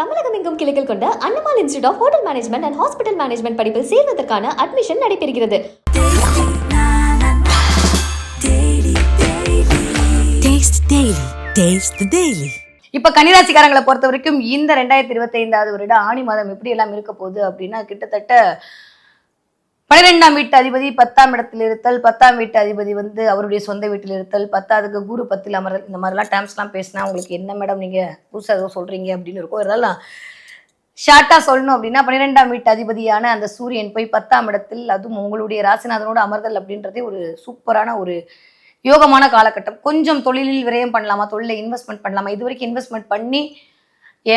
தமிழகம் எங்கும் கிளைகள் கொண்ட Annamal institute of hotel management and hospital management படிப்பில் சேர்வதற்கான அட்மிஷன் நடைபெறுகிறது Taste Daily. Taste the Daily. இப்ப கன்னிராசிக்காரங்களை பொறுத்த வரைக்கும் இந்த ரெண்டாயிரத்தி இருபத்தி ஐந்தாவது வருட ஆணி மாதம் எப்படி எல்லாம் இருக்க போகுது அப்படின்னா கிட்டத்தட்ட பன்னிரெண்டாம் வீட்டு அதிபதி பத்தாம் இடத்தில் இருத்தல் பத்தாம் வீட்டு அதிபதி வந்து அவருடைய சொந்த வீட்டில் இருத்தல் பத்தாவதுக்கு குரு பத்தில் அமரல் இந்த மாதிரிலாம் டேர்ம்ஸ்லாம் பேசினா உங்களுக்கு என்ன மேடம் நீங்கள் புதுசாக ஏதோ சொல்கிறீங்க அப்படின்னு இருக்கும். இதெல்லாம் ஷார்ட்டாக சொல்லணும் அப்படின்னா பன்னிரெண்டாம் வீட்டு அதிபதியான அந்த சூரியன் போய் பத்தாம் இடத்தில் அதுவும் உங்களுடைய ராசிநாதனோட அமர்தல் அப்படின்றதே ஒரு சூப்பரான ஒரு யோகமான காலகட்டம். கொஞ்சம் தொழிலில் விரயம் பண்ணலாமா? தொழிலை இன்வெஸ்ட்மெண்ட் பண்ணலாமா? இது வரைக்கும் இன்வெஸ்ட்மெண்ட் பண்ணி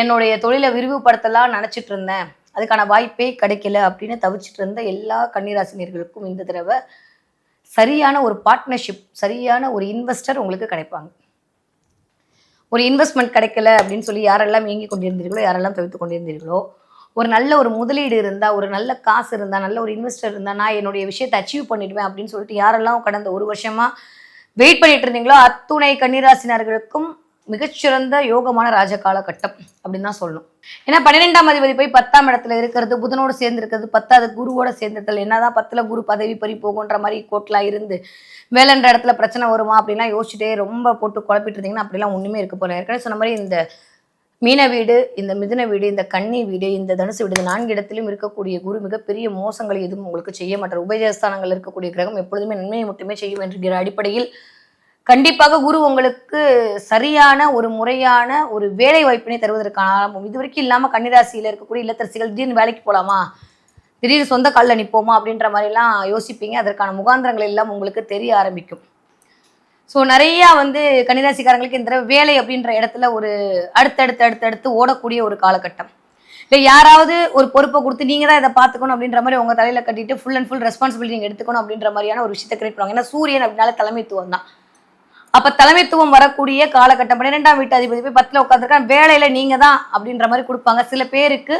என்னுடைய தொழிலை விரிவுபடுத்தலாம் நினச்சிட்டு இருந்தேன். அதுக்கான வாய்ப்பே கிடைக்கல அப்படின்னு தவிச்சிட்டு இருந்த எல்லா கன்னிராசினியர்களுக்கும் இந்த தடவை சரியான ஒரு பார்ட்னர்ஷிப் சரியான ஒரு இன்வெஸ்டர் உங்களுக்கு கிடைப்பாங்க. ஒரு இன்வெஸ்ட்மெண்ட் கிடைக்கல அப்படின்னு சொல்லி யாரெல்லாம் இயங்கி கொண்டிருந்தீர்களோ யாரெல்லாம் தவிர்த்து கொண்டிருந்தீர்களோ ஒரு நல்ல ஒரு முதலீடு இருந்தால் ஒரு நல்ல காசு இருந்தால் நல்ல ஒரு இன்வெஸ்டர் இருந்தால் நான் என்னுடைய விஷயத்தை அச்சீவ் பண்ணிடுவேன் அப்படின்னு சொல்லிட்டு யாரெல்லாம் கடந்த ஒரு வருஷமாக வெயிட் பண்ணிட்டு இருந்தீங்களோ அத்துணை கன்னிராசினர்களுக்கும் மிகச்சிறந்த யோகமான ராஜ காலகட்டம் அப்படின்னு தான் சொல்லணும். ஏன்னா பன்னிரெண்டாம் அதிபதி போய் பத்தாம் இடத்துல இருக்கிறது புதனோடு சேர்ந்து இருக்கிறது பத்தாவது குருவோட சேர்ந்துருத்தல் என்னதான் பத்துல குரு பதவி பறி போகுன்ற மாதிரி கோட்லாம் இருந்து வேலைன்ற இடத்துல பிரச்சனை வருமா அப்படிலாம் யோசிச்சுட்டே ரொம்ப போட்டு குழப்பிட்டு இருந்தீங்கன்னா அப்படிலாம் ஒண்ணுமே இருக்க போல. ஏற்கனவே சொன்ன மாதிரி இந்த மீன வீடு இந்த மிதுன வீடு இந்த கன்னி வீடு இந்த தனுசு வீடு இந்த நான்கு இடத்திலும் இருக்கக்கூடிய குரு மிகப்பெரிய மோசங்களை எதுவும் உங்களுக்கு செய்ய மாட்டார். உபயஸ்தானங்கள் இருக்கக்கூடிய கிரகம் எப்பொழுதுமே நன்மையை மட்டுமே செய்யும் என்கிற அடிப்படையில் கண்டிப்பாக குரு உங்களுக்கு சரியான ஒரு முறையான ஒரு வேலை வாய்ப்பினை தருவதற்கான ஆரம்பம். இது வரைக்கும் இல்லாமல் கன்னிராசியில் இருக்கக்கூடிய இல்லத்தரசிகள் திடீர்னு வேலைக்கு போகலாமா திடீர்னு சொந்த காலில் நிற்போமா அப்படின்ற மாதிரிலாம் யோசிப்பீங்க. அதற்கான முகாந்திரங்கள் எல்லாம் உங்களுக்கு தெரிய ஆரம்பிக்கும். ஸோ நிறையா வந்து கன்னிராசிக்காரங்களுக்கு இந்த வேலை அப்படின்ற இடத்துல ஒரு அடுத்தடுத்து அடுத்தடுத்து ஓடக்கூடிய ஒரு காலகட்டம். இல்லை யாராவது ஒரு பொறுப்பை கொடுத்து நீங்கள் தான் இதை பார்த்துக்கணும் அப்படின்ற மாதிரி உங்கள் தலையில் கட்டிட்டு ஃபுல் அண்ட் ஃபுல் ரெஸ்பான்சிபிலிட்டி நீங்கள் எடுத்துக்கணும் அப்படின்ற மாதிரியான ஒரு விஷயத்தை கிரியேட் பண்ணுவாங்க. ஏன்னா சூரியன் அப்படின்னால தலைமைத்துவம் தான் அப்போ தலைமைத்துவம் வரக்கூடிய காலகட்டம் பன்னிரெண்டாம் வீட்டு அதிபதி போய் பத்தில் உட்காந்துருக்கான் வேலையில் நீங்கள் தான் அப்படின்ற மாதிரி கொடுப்பாங்க. சில பேருக்கு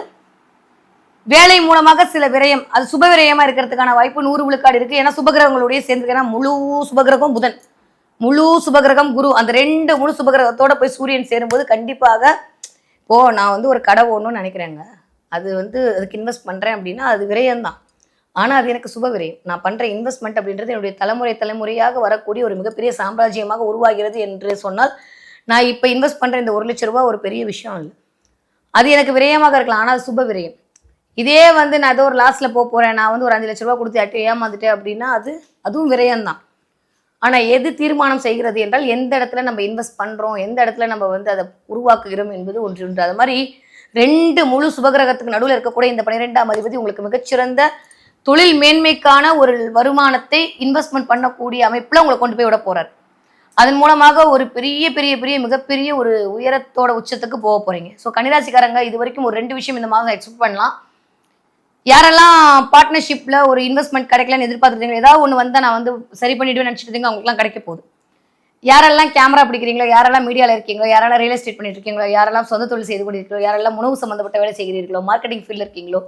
வேலை மூலமாக சில விரயம் அது சுப விரயமா இருக்கிறதுக்கான வாய்ப்பு நூறு விழுக்காடு இருக்கு. ஏன்னா சுபகிரகங்களுடைய சேர்ந்து ஏன்னா முழு சுபகிரகம் புதன். முழு சுபகிரகம் குரு. அந்த ரெண்டு முழு சுபகிரகத்தோட போய் சூரியன் சேரும்போது கண்டிப்பாக இப்போ நான் வந்து ஒரு கடை ஓடணும்னு நினைக்கிறேங்க. அது வந்து அதுக்கு இன்வெஸ்ட் பண்றேன் அப்படின்னா அது விரயம்தான். ஆனால் அது எனக்கு சுப விரயம். நான் பண்ணுற இன்வெஸ்ட்மெண்ட் அப்படின்றது என்னுடைய தலைமுறை தலைமுறையாக வரக்கூடிய ஒரு மிகப்பெரிய சாம்ராஜ்யமாக உருவாகிறது என்று சொன்னால் நான் இப்போ இன்வெஸ்ட் பண்ணுற இந்த ஒரு லட்ச ரூபா ஒரு பெரிய விஷயம் இல்லை. அது எனக்கு விரயமாக இருக்கலாம் ஆனால் அது சுப விரயம். இதே வந்து நான் ஏதோ ஒரு லாஸ்ட்டில் போக போகிறேன் நான் வந்து ஒரு அஞ்சு லட்ச ரூபா கொடுத்து அட்டு ஏமாந்துட்டேன் அப்படின்னா அது அதுவும் விரயம்தான். ஆனால் எது தீர்மானம் செய்கிறது என்றால் எந்த இடத்துல நம்ம இன்வெஸ்ட் பண்ணுறோம் எந்த இடத்துல நம்ம வந்து அதை உருவாக்குகிறோம் என்பது ஒன்று ஒன்று அது மாதிரி ரெண்டு முழு சுபகிரகத்துக்கு நடுவில் இருக்கக்கூடிய இந்த பன்னிரெண்டாம் அதிபதி உங்களுக்கு மிகச்சிறந்த தொழில் மேன்மைக்கான ஒரு வருமானத்தை இன்வெஸ்ட்மெண்ட் பண்ணக்கூடிய அமைப்பில் உங்களை கொண்டு போய் விட போறாரு. அதன் மூலமாக ஒரு பெரிய பெரிய பெரிய மிகப்பெரிய ஒரு உயரத்தோட உச்சத்துக்கு போக போறீங்க. ஸோ கன்னிராசிக்காரங்க இது வரைக்கும் ஒரு ரெண்டு விஷயம் இந்த மாதம் எக்ஸ்பெக்ட் பண்ணலாம். யாரெல்லாம் பார்ட்னர்ஷிப்பில் ஒரு இன்வெஸ்ட்மெண்ட் கிடைக்கலன்னு எதிர்பார்த்துருக்கீங்க ஏதாவது ஒன்று வந்து நான் வந்து சரி பண்ணிவிடுவேன் நினச்சிட்டு இருந்தீங்க அவங்களுக்குலாம் கிடைக்க போகுது. யாரெல்லாம் கேமரா பிடிக்கிறீங்களோ யாரெல்லாம் மீடியாவில் இருக்கீங்களோ யாரெல்லாம் ரியல் எஸ்டேட் பண்ணிட்டு இருக்கீங்களோ யாரெல்லாம் சொந்த தொழில் செய்து கொண்டிருக்கீங்களோ யாரெல்லாம் உணவு சம்மந்தப்பட்ட வேலை செய்கிறீர்களோ மார்க்கெட்டிங் ஃபீல்டில் இருக்கீங்களோ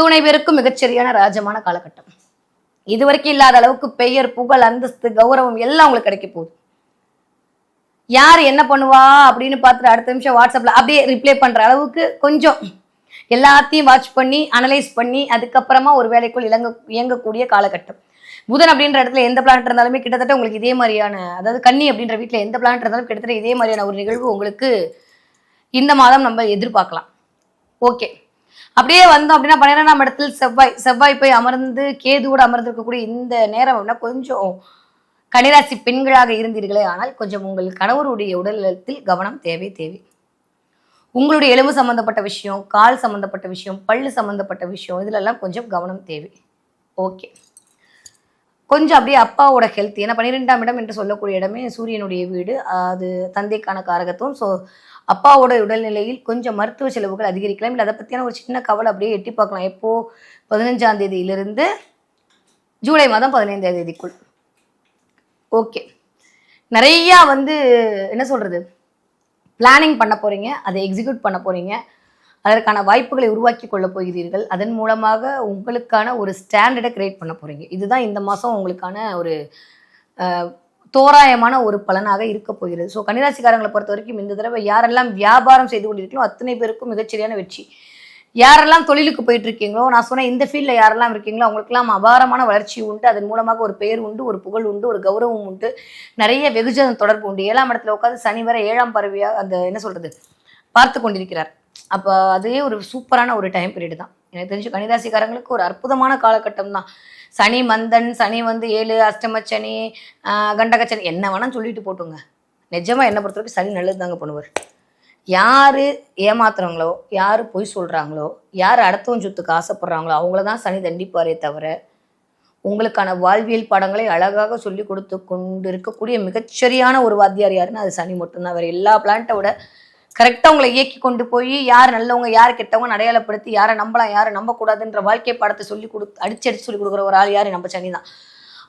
அத்துணை பேருக்கும் மிகச்சரியான ராஜமான காலகட்டம். இது வரைக்கும் இல்லாத அளவுக்கு பெயர் புகழ் அந்தஸ்து கௌரவம் எல்லாம் உங்களுக்கு கிடைக்க போகுது. யார் என்ன பண்ணுவா அப்படின்னு பார்த்துட்டு அடுத்த நிமிஷம் வாட்ஸ்அப்ல அப்படியே ரிப்ளை பண்ற அளவுக்கு கொஞ்சம் எல்லாத்தையும் வாட்ச் பண்ணி அனலைஸ் பண்ணி அதுக்கப்புறமா ஒரு வேலைக்குள் இலங்க இயங்கக்கூடிய காலகட்டம். புதன் அப்படின்ற இடத்துல எந்த பிளானட் இருந்தாலுமே கிட்டத்தட்ட உங்களுக்கு இதே மாதிரியான அதாவது கன்னி அப்படின்ற வீட்டில் எந்த பிளானட் இருந்தாலும் கிட்டத்தட்ட இதே மாதிரியான ஒரு நிகழ்வு உங்களுக்கு இந்த மாதம் நம்ம எதிர்பார்க்கலாம். ஓகே அப்படியே வந்தோம் அப்படின்னா பன்னிரெண்டாம் இடத்தில் செவ்வாய் செவ்வாய் போய் அமர்ந்து கேதுவோடு அமர்ந்திருக்கக்கூடிய இந்த நேரம் அப்படின்னா கொஞ்சம் கனிராசி பெண்களாக இருந்தீர்களே ஆனால் கொஞ்சம் உங்கள் கணவருடைய உடல்நலத்தில் கவனம் தேவை தேவை. உங்களுடைய எலும்பு சம்பந்தப்பட்ட விஷயம் கால் சம்பந்தப்பட்ட விஷயம் பல் சம்பந்தப்பட்ட விஷயம் இதுலெல்லாம் கொஞ்சம் கவனம் தேவை. ஓகே. கொஞ்சம் அப்படியே அப்பாவோட ஹெல்த் ஏன்னா பன்னிரெண்டாம் இடம் என்று சொல்லக்கூடிய இடமே சூரியனுடைய வீடு. அது தந்தைக்கான காரகத்துவம். ஸோ அப்பாவோட உடல்நிலையில் கொஞ்சம் மருத்துவ செலவுகள் அதிகரிக்கலாம். இல்லை அதை பற்றியான ஒரு சின்ன கவலை அப்படியே எட்டி பார்க்கலாம். எப்போ? பதினஞ்சாம் தேதியிலிருந்து ஜூலை மாதம் பதினைந்தாம் தேதிக்குள். ஓகே நிறையா வந்து என்ன சொல்கிறது பிளானிங் பண்ண போகிறீங்க அதை எக்ஸிக்யூட் பண்ண போகிறீங்க அதற்கான வாய்ப்புகளை உருவாக்கி கொள்ள போகிறீர்கள். அதன் மூலமாக உங்களுக்கான ஒரு ஸ்டாண்டர்டை கிரியேட் பண்ண போகிறீங்க இதுதான் இந்த மாதம் உங்களுக்கான ஒரு தோராயமான ஒரு பலனாக இருக்க போகிறது. ஸோ கன்னிராசிக்காரங்களை பொறுத்த வரைக்கும் இந்த தடவை யாரெல்லாம் வியாபாரம் செய்து கொண்டிருக்கீங்களோ அத்தனை பேருக்கும் மிகச்சரியான வெற்றி. யாரெல்லாம் தொழிலுக்கு போயிட்டு இருக்கீங்களோ நான் சொன்ன இந்த ஃபீல்டில் யாரெல்லாம் இருக்கீங்களோ அவங்களுக்கெல்லாம் அபாரமான வளர்ச்சி உண்டு. அதன் மூலமாக ஒரு பெயர் உண்டு ஒரு புகழ் உண்டு ஒரு கௌரவம் உண்டு. நிறைய வெகுஜன தொடர்பு உண்டு. ஏழாம் இடத்துல உட்காந்து சனி வர ஏழாம் பறவையாக அந்த என்ன சொல்கிறது பார்த்து கொண்டிருக்கிறார். அப்போ அதே ஒரு சூப்பரான ஒரு டைம் பீரியட் தான். எனக்கு தெரிஞ்சு கன்னிராசிக்காரங்களுக்கு ஒரு அற்புதமான காலகட்டம் தான். சனி மந்தன் சனி வந்து ஏழு அஷ்டம சனி கண்டகச்சனி கண்டக சனி என்ன வேணால் சொல்லிட்டு போட்டுங்க. நிஜமாக என்ன பொறுத்த வரைக்கும் சனி நல்லது தாங்க பண்ணுவார். யார் ஏமாத்துறாங்களோ யார் பொய் சொல்கிறாங்களோ யார் அடுத்தவன் சொத்துக்கு ஆசைப்படுறாங்களோ அவங்கள தான் சனி தண்டிப்பாரே தவிர உங்களுக்கான வாழ்வியல் பாடங்களை அழகாக சொல்லி கொடுத்து கொண்டு இருக்கக்கூடிய மிகச்சரியான ஒரு வாத்தியார் யாருன்னா அது சனி மட்டும்தான். வேறு எல்லா பிளான்ட்டை விட கரெக்டாக உங்களை இயக்கி கொண்டு போய் யார் நல்லவங்க யார் கெட்டவங்க அடையாளப்படுத்தி யாரை நம்பலாம் யாரை நம்பக்கூடாதுன்ற வாழ்க்கை பாடத்தை சொல்லி கொடு அடிச்சு அடிச்சு சொல்லி கொடுக்குற ஒரு ஆள் யார்? நம்ம சனி தான்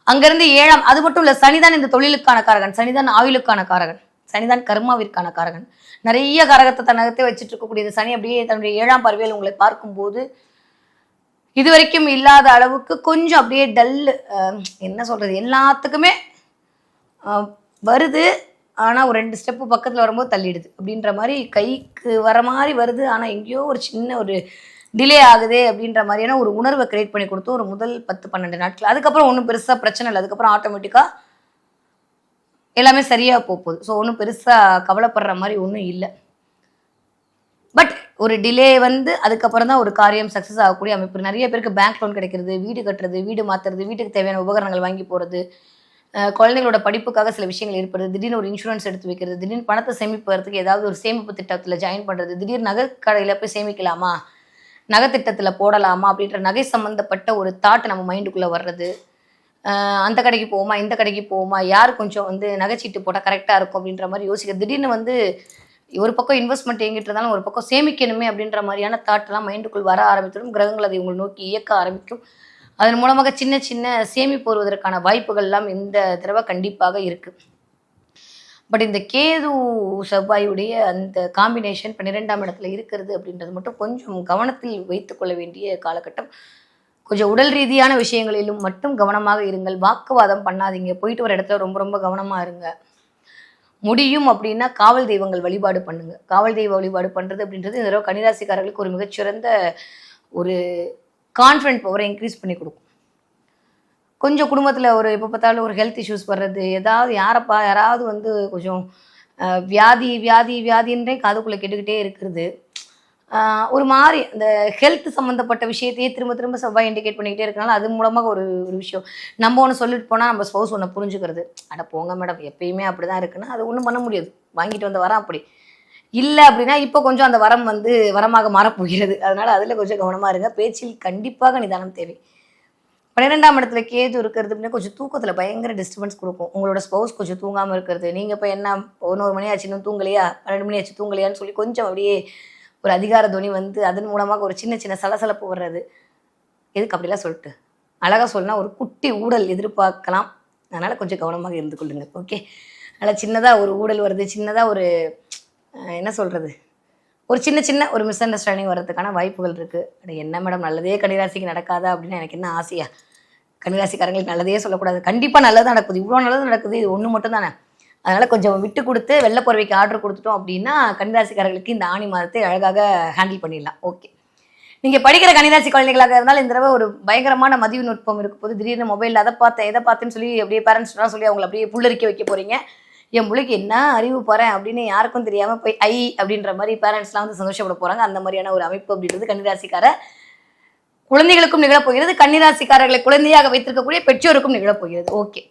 அங்கேருந்து ஏழாம் அது மட்டும் இல்லை சனிதான் இந்த தொழிலுக்கான காரகன் சனிதான் ஆயுளுக்கான காரகன் சனிதான் கர்மாவிற்கான காரகன். நிறைய காரகத்தை தன்னகத்தை வச்சுட்டு இருக்கக்கூடிய இந்த சனி அப்படியே தன்னுடைய ஏழாம் பார்வையில் உங்களை பார்க்கும்போது இது வரைக்கும் இல்லாத அளவுக்கு கொஞ்சம் அப்படியே டல்லு என்ன சொல்றது எல்லாத்துக்குமே வருது. ஆனால் ஒரு ரெண்டு ஸ்டெப்பு பக்கத்தில் வரும்போது தள்ளிடுது. அப்படின்ற மாதிரி கைக்கு வர மாதிரி வருது. ஆனால் எங்கேயோ ஒரு சின்ன ஒரு டிலே ஆகுதே அப்படின்ற மாதிரியான ஒரு உணர்வை கிரியேட் பண்ணி கொடுத்து ஒரு முதல் பத்து பன்னெண்டு நாட்கள். அதுக்கப்புறம் ஒன்றும் பெருசாக பிரச்சனை இல்லை. அதுக்கப்புறம் ஆட்டோமேட்டிக்காக எல்லாமே சரியாக போகுது ஸோ ஒன்றும் பெருசாக கவலைப்படுற மாதிரி ஒன்றும் இல்லை. பட் ஒரு டிலே வந்து அதுக்கப்புறம் தான் ஒரு காரியம் சக்ஸஸ் ஆகக்கூடிய அமைப்பு. நிறைய பேருக்கு பேங்க் லோன் கிடைக்கிறது வீடு கட்டுறது வீடு மாற்றுறது வீட்டுக்கு தேவையான உபகரணங்கள் வாங்கி போகிறது குழந்தைங்களோட படிப்புக்காக சில விஷயங்கள் ஏற்படுது. திடீர்னு ஒரு இன்சூரன்ஸ் எடுத்து வைக்கிறது திடீர்னு பணத்தை சேமிப்பதற்கு ஏதாவது ஒரு சேமிப்பு திட்டத்தில் ஜாயின் பண்ணுறது திடீர் நகை கடையில் போய் சேமிக்கலாமா? நகை திட்டத்தில் போடலாமா? அப்படின்ற நகை சம்மந்தப்பட்ட ஒரு தாட் நம்ம மைண்டுக்குள்ளே வர்றது. அந்த கடைக்கு போவோமா? இந்த கடைக்கு போவோமா? யார் கொஞ்சம் வந்து நகைச்சீட்டு போட்டால் கரெக்டாக இருக்கும் அப்படின்ற மாதிரி யோசிக்க திடீர்னு வந்து ஒரு பக்கம் இன்வெஸ்ட்மெண்ட் எங்கிட்டு இருந்தாலும் ஒரு பக்கம் சேமிக்கணுமே அப்படின்ற மாதிரியான தாட்லாம் மைண்டுக்குள் வர ஆரம்பித்திடும் கிரகங்கள் அதை உங்களை நோக்கி இயக்க ஆரம்பிக்கும். அதன் மூலமாக சின்ன சின்ன சேமிப்பு வருவதற்கான வாய்ப்புகள் எல்லாம் இந்த தடவை கண்டிப்பாக இருக்கு. பட் இந்த கேது செவ்வாயுடைய அந்த காம்பினேஷன் பன்னிரெண்டாம் இடத்துல இருக்கிறது அப்படின்றது மட்டும் கொஞ்சம் கவனத்தில் வைத்துக்கொள்ள வேண்டிய காலகட்டம். கொஞ்சம் உடல் ரீதியான விஷயங்களிலும் மட்டும் கவனமாக இருங்கள். வாக்குவாதம் பண்ணாதீங்க. போயிட்டு வர இடத்துல ரொம்ப ரொம்ப கவனமாக இருங்க. முடியும் அப்படின்னா காவல் தெய்வங்கள் வழிபாடு பண்ணுங்க. காவல் தெய்வ வழிபாடு பண்ணுறது அப்படின்றது இந்த தடவை கன்னிராசிக்காரர்களுக்கு ஒரு மிகச்சிறந்த ஒரு கான்ஃபிடென்ட் பவரை இன்க்ரீஸ் பண்ணி கொடுக்கும். கொஞ்சம் குடும்பத்தில் ஒரு எப்போ பார்த்தாலும் ஒரு ஹெல்த் இஷ்யூஸ் வர்றது ஏதாவது யாரப்பா யாராவது வந்து கொஞ்சம் வியாதி வியாதி வியாதின்றே காதுக்குள்ளே கேட்டுக்கிட்டே இருக்கிறது. ஒரு மாதிரி அந்த ஹெல்த் சம்மந்தப்பட்ட விஷயத்தையே திரும்ப திரும்ப செவ்வாய் இண்டிகேட் பண்ணிக்கிட்டே இருக்கனால அது மூலமாக ஒரு ஒரு விஷயம். நம்ம ஒன்று சொல்லிட்டு போனால் நம்ம ஸ்பௌஸ் ஒன்று புரிஞ்சுக்கிறது. அட போங்க மேடம் எப்பயுமே அப்படி தான் இருக்குன்னா அது ஒன்றும் பண்ண முடியாது. வாங்கிட்டு வந்த வரேன் அப்படி. இல்லை அப்படின்னா இப்போ கொஞ்சம் அந்த வரம் வந்து வரமாக மாறப்போகிறது அதனால அதில் கொஞ்சம் கவனமாக இருங்க. பேச்சில் கண்டிப்பாக நிதானம் தேவை. பன்னிரெண்டாம் இடத்துல கேது இருக்கிறது அப்படின்னா கொஞ்சம் தூக்கத்தில் பயங்கர டிஸ்டர்பன்ஸ் கொடுக்கும். உங்களோட ஸ்பௌஸ் கொஞ்சம் தூங்காமல் இருக்கிறது. நீங்கள் இப்போ என்ன பதினோரு மணி ஆச்சு இன்னும் தூங்கலையா? பன்னெண்டு மணி ஆச்சு தூங்கலையான்னு சொல்லி கொஞ்சம் அப்படியே ஒரு அதிகார துணி வந்து அதன் மூலமாக ஒரு சின்ன சின்ன சலசலப்பு வர்றது. எதுக்கு அப்படிலாம் சொல்லிட்டு? அழகாக சொன்னா ஒரு குட்டி ஊடல் எதிர்பார்க்கலாம். அதனால் கொஞ்சம் கவனமாக இருந்து கொள்ளுங்க. ஓகே அதனால் சின்னதாக ஒரு ஊடல் வருது. சின்னதாக ஒரு என்ன சொல்கிறது ஒரு சின்ன சின்ன ஒரு மிஸ் அண்டர்ஸ்டாண்டிங் வர்றதுக்கான வாய்ப்புகள் இருக்குது அட என்ன மேடம் நல்லதே கன்னிராசிக்கு நடக்காதா அப்படின்னு எனக்கு என்ன ஆசையா? கன்னிராசிக்காரங்களுக்கு நல்லதே சொல்லக்கூடாது. கண்டிப்பாக நல்லது நடக்குது. இவ்வளோ நல்லது நடக்குது. இது ஒன்று மட்டும் தானே. அதனால் கொஞ்சம் விட்டு கொடுத்து வெள்ளைப்பறவைக்கு ஆர்டர் கொடுத்துட்டோம் அப்படின்னா கன்னிராசிக்காரர்களுக்கு இந்த ஆணி மாதத்தை அழகாக ஹேண்டில் பண்ணிடலாம். ஓகே நீங்கள் படிக்கிற கன்னிராசி குழந்தைகளாக இருந்தால் இந்த தடவை ஒரு பயங்கரமான மதிவு நுட்பம் இருக்கும் போது திடீர்னு மொபைலில் அதை பார்த்தேன் எதை பார்த்தேன்னு சொல்லி அப்படியே பேரண்ட்ஸ்லாம் சொல்லி அவங்களை அப்படியே புள்ளரிக்க வைக்க போகிறீங்க என் பிள்ளைக்கு என்ன அறிவு போகிறேன் அப்படின்னு யாருக்கும் தெரியாமல் போய் ஐ அப்படின்ற மாதிரி பேரண்ட்ஸ்லாம் வந்து சந்தோஷப்பட போகிறாங்க அந்த மாதிரியான ஒரு அமைப்பு அப்படின்றது கன்னிராசிக்கார குழந்தைகளுக்கும் நிகழப்போகிறது கன்னிராசிக்காரர்களை குழந்தையாக வைத்திருக்கக்கூடிய பெற்றோருக்கும் நிகழப்போகிறது ஓகே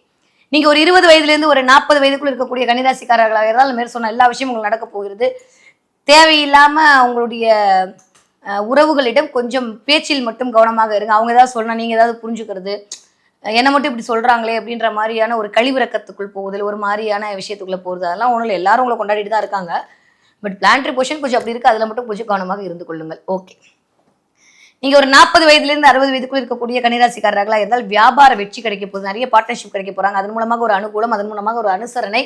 நீங்கள் ஒரு இருபது வயதுலேருந்து ஒரு நாற்பது வயதுக்குள்ள இருக்கக்கூடிய கன்னிராசிக்காரர்களாக இருந்தால் மேற் சொன்ன எல்லா விஷயமும் உங்களுக்கு நடக்க போகிறது. தேவையில்லாமல் அவங்களுடைய உறவுகளிடம் கொஞ்சம் பேச்சில் மட்டும் கவனமாக இருங்க. அவங்க ஏதாவது சொன்னா நீங்கள் ஏதாவது புரிஞ்சுக்கிறது. என்னை மட்டும் இப்படி சொல்றாங்களே அப்படின்ற மாதிரியான ஒரு கழிவிறக்கத்துக்குள் போகுதல் ஒரு மாதிரியான விஷயத்துக்குள்ள போகுது அதெல்லாம் ஒன்றும் இல்லை எல்லாரும் உங்களை கொண்டாடிட்டு தான் இருக்காங்க. பட் பிளான்ட்ரி பொஷன் கொஞ்சம் அப்படி இருக்கு. அதுல மட்டும் கொஞ்சம் கவனமாக இருந்து கொள்ளுங்கள். ஓகே நீங்க ஒரு நாற்பது வயதுலேருந்து அறுபது வயதுக்குள்ள இருக்கக்கூடிய கன்னிராசிக்காரர்களாக இருந்தால் வியாபார வெற்றி கிடைக்க போகுது. நிறைய பார்ட்னர்ஷிப் கிடைக்க போறாங்க. அதன் மூலமாக ஒரு அனுகூலம் அதன் மூலமாக ஒரு அனுசரணை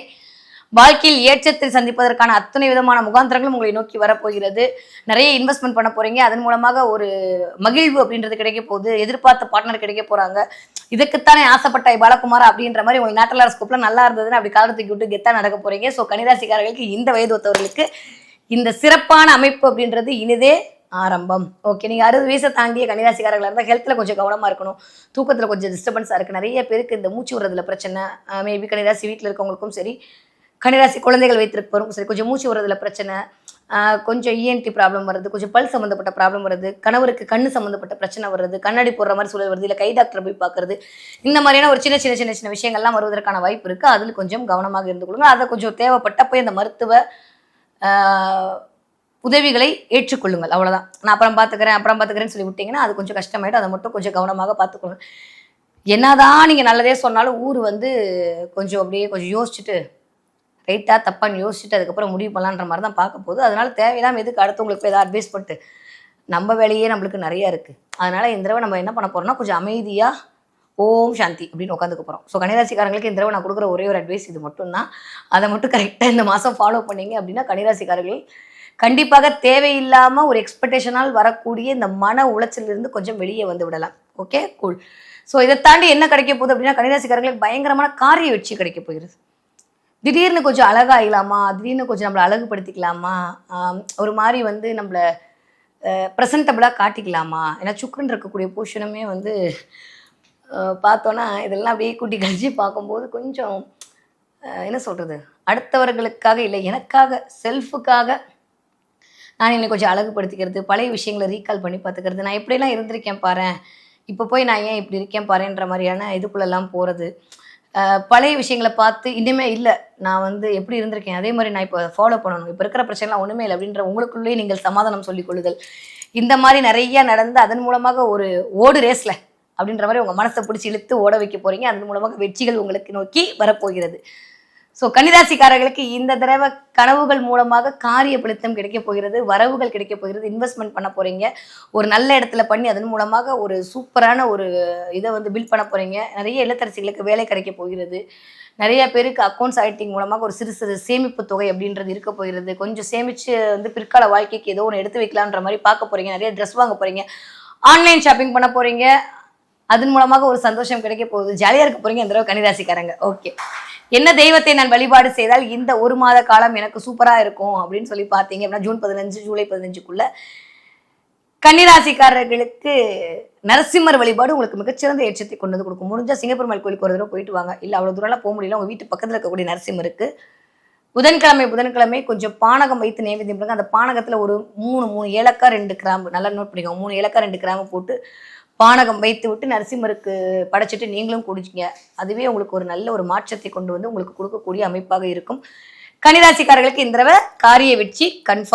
வாழ்க்கையில் ஏற்றத்தை சந்திப்பதற்கான அத்தனை விதமான முகாந்திரங்களும் உங்களை நோக்கி வரப்போகிறது. நிறைய இன்வெஸ்ட்மெண்ட் பண்ண போறீங்க. அதன் மூலமாக ஒரு மகிழ்வு அப்படின்றது கிடைக்க போகுது. எதிர்பார்த்த பார்ட்னர் கிடைக்க போறாங்க. இதுக்குத்தானே ஆசைப்பட்ட பாலகுமார் அப்படின்ற மாதிரி உங்களுக்கு நேட்டலார் ஸ்கோப்ல நல்லா இருந்ததுன்னு அப்படி காலத்தை தூக்கி விட்டு கெத்தா நடக்க போறீங்க. ஸோ கன்னிராசிக்காரர்களுக்கு இந்த வயது ஒத்தவர்களுக்கு இந்த சிறப்பான அமைப்பு அப்படின்றது இனிதே ஆரம்பம். ஓகே நீங்க அறுபது வயசை தாண்டிய கன்னிராசிக்காரர்களாக இருந்தால் ஹெல்த்ல கொஞ்சம் கவனமா இருக்கணும். தூக்கத்துல கொஞ்சம் டிஸ்டர்பன்ஸா இருக்கு. நிறைய பேருக்கு இந்த மூச்சு விடுறதுல பிரச்சனை. மேபி கன்னிராசி வீட்டில் இருக்கவங்களுக்கும் சரி கன்னிராசி குழந்தைகள் வைத்திருப்பவருக்கும் சரி கொஞ்சம் மூச்சு விடுறதுல பிரச்சனை கொஞ்சம் இஎன்டி ப்ராப்ளம் வருது கொஞ்சம் பல் சம்மந்தப்பட்ட ப்ராப்ளம் வருது கணவருக்கு கண்ணு சம்மந்தப்பட்ட பிரச்சனை வருது கண்ணாடி போடுற மாதிரி சூழல் வருது இல்லை கை டாக்டரை போய் பார்க்கறது இந்த மாதிரியான ஒரு சின்ன சின்ன சின்ன சின்ன விஷயங்கள்லாம் வருவதற்கான வாய்ப்பு இருக்குது அதில் கொஞ்சம் கவனமாக இருந்து கொள்ளுங்க. அதை கொஞ்சம் தேவைப்பட்ட போய் அந்த மருத்துவ உதவிகளை ஏற்றுக்கொள்ளுங்கள். அவ்வளோதான் நான் அப்புறம் பார்த்துக்கிறேன் அப்புறம் பார்த்துக்கிறேன்னு சொல்லி விட்டீங்கன்னா அது கொஞ்சம் கஷ்டமாயிடும். அதை மட்டும் கொஞ்சம் கவனமாக பார்த்துக்கொள்ளுங்க என்னதான் நீங்கள் நல்லதே சொன்னாலும் ஊர் வந்து கொஞ்சம் அப்படியே கொஞ்சம் யோசிச்சுட்டு ரைட்டாக தப்பான்னு யோசிச்சுட்டு அதுக்கப்புறம் முடிவு பண்ணலான்ற மாதிரி தான் பார்க்க போகுது. அதனால் தேவையில்லாமல் எதுக்கு அடுத்தவங்களுக்கு போய் ஏதாவது அட்வைஸ் பண்ணிட்டு நம்ம வேலையே நம்மளுக்கு நிறைய இருக்குது அதனால் இந்த தடவை நம்ம என்ன பண்ண போகிறோம்னா கொஞ்சம் அமைதியாக ஓம் சாந்தி அப்படின்னு உட்காந்துக்க போகிறோம் ஸோ கன்னிராசிக்காரங்களுக்கு இந்த தடவை நான் கொடுக்குற ஒரே ஒரு அட்வைஸ் இது மட்டும்தான். அதை மட்டும் கரெக்டாக இந்த மாதம் ஃபாலோ பண்ணீங்க அப்படின்னா கன்னிராசிக்காரர்கள் கண்டிப்பாக தேவையில்லாமல் ஒரு எக்ஸ்பெக்டேஷனால் வரக்கூடிய இந்த மன உளைச்சலிருந்து கொஞ்சம் வெளியே வந்து விடலாம். ஓகே கூல் ஸோ இதை தாண்டி என்ன கிடைக்க போகுது அப்படின்னா கன்னிராசிக்காரர்களுக்கு பயங்கரமான காரிய வெற்றி கிடைக்க போகிறது. திடீர்னு கொஞ்சம் அழகாகலாமா திடீர்னு கொஞ்சம் நம்மளை அழகுபடுத்திக்கலாமா? ஒரு மாதிரி வந்து நம்மளை ப்ரெசன்டபுளாக காட்டிக்கலாமா? ஏன்னா சுக்குன்னு இருக்கக்கூடிய போர்ஷனுமே வந்து பார்த்தோன்னா இதெல்லாம் அப்படியே கூட்டி கழிச்சு பார்க்கும்போது கொஞ்சம் என்ன சொல்கிறது அடுத்தவர்களுக்காக இல்லை எனக்காக செல்ஃபுக்காக நான் என்னை கொஞ்சம் அழகுபடுத்திக்கிறது பழைய விஷயங்களை ரீகால் பண்ணி பார்த்துக்கிறது. நான் எப்படிலாம் இருந்திருக்கேன் பாரேன். இப்போ போய் நான் ஏன் இப்படி இருக்கேன் பாருன்ற மாதிரியான இதுக்குள்ளெல்லாம் போகிறது பழைய விஷயங்களை பார்த்து இன்னுமே இல்லை நான் வந்து எப்படி இருந்திருக்கேன்? அதே மாதிரி நான் இப்போ ஃபாலோ பண்ணணும். இப்போ இருக்கிற பிரச்சனைலாம் ஒன்றுமே இல்லை அப்படின்ற உங்களுக்குள்ளேயே நீங்கள் சமாதானம் சொல்லிக் கொள்ளுதல். இந்த மாதிரி நிறைய நடந்து அதன் மூலமாக ஒரு ஓடு ரேஸில் அப்படின்ற மாதிரி உங்கள் மனசை பிடிச்சி இழுத்து ஓட வைக்க போகிறீங்க அதன் மூலமாக வெற்றிகள் உங்களுக்கு நோக்கி வரப்போகிறது. ஸோ கன்னிராசிக்காரர்களுக்கு இந்த தடவை கனவுகள் மூலமாக காரிய பிடித்தம் கிடைக்க போகிறது வரவுகள் கிடைக்க போகிறது இன்வெஸ்ட்மெண்ட் பண்ண போறீங்க. ஒரு நல்ல இடத்துல பண்ணி அதன் மூலமாக ஒரு சூப்பரான ஒரு இதை வந்து பில்ட் பண்ண போறீங்க. நிறைய இல்லத்தரசிகளுக்கு வேலை கிடைக்க போகிறது. நிறைய பேருக்கு அக்கௌண்ட்ஸ் ஆடிட்டிங் மூலமாக ஒரு சிறு சிறு சேமிப்பு தொகை அப்படின்றது இருக்க போகிறது. கொஞ்சம் சேமிச்சு வந்து பிற்கால வாழ்க்கைக்கு ஏதோ ஒன்று எடுத்து வைக்கலான்ற மாதிரி பார்க்க போறீங்க. நிறைய ட்ரெஸ் வாங்க போறீங்க. ஆன்லைன் ஷாப்பிங் பண்ண போறீங்க. அதன் மூலமாக ஒரு சந்தோஷம் கிடைக்க போகுது. ஜாலியாக இருக்க போறீங்க இந்த தடவை கன்னிராசிக்காரங்க ஓகே என்ன தெய்வத்தை நான் வழிபாடு செய்தால் இந்த ஒரு மாத காலம் எனக்கு சூப்பராக இருக்கும் அப்படின்னு சொல்லி பார்த்தீங்க அப்படின்னா ஜூன் பதினஞ்சு ஜூலை பதினஞ்சுக்குள்ள கன்னிராசிக்காரர்களுக்கு நரசிம்மர் வழிபாடு உங்களுக்கு மிகச்சிறந்த ஏற்றத்தை கொண்டு வந்து கொடுக்கும். முடிஞ்சால் சிங்கப்பெருமாள் கோயிலுக்கு ஒரு தடவை போயிட்டு வாங்க. இல்லை அவ்வளோ தூரம்லாம் போக முடியல. உங்கள் வீட்டு பக்கத்தில் இருக்கக்கூடிய நரசிம்மருக்கு புதன்கிழமை புதன்கிழமை கொஞ்சம் பானகம் வைத்து நைவேத்தியம் பண்ணுங்க அந்த பானகத்தில் ஒரு மூணு மூணு ஏலக்காய் ரெண்டு கிராம்பு. நல்லா நோட் பண்ணிக்கோங்க. மூணு ஏலக்காய் ரெண்டு கிராம்பு போட்டு பானகம் வைத்து விட்டு நரசிம்மருக்கு படைச்சிட்டு நீங்களும் குடிச்சிங்க அதுவே உங்களுக்கு ஒரு நல்ல ஒரு மாற்றத்தை கொண்டு வந்து உங்களுக்கு கொடுக்கக்கூடிய அமைப்பாக இருக்கும். கன்னிராசிக்காரர்களுக்கு இந்த தடவை காரிய வெற்றி கன்ஃபார்ம்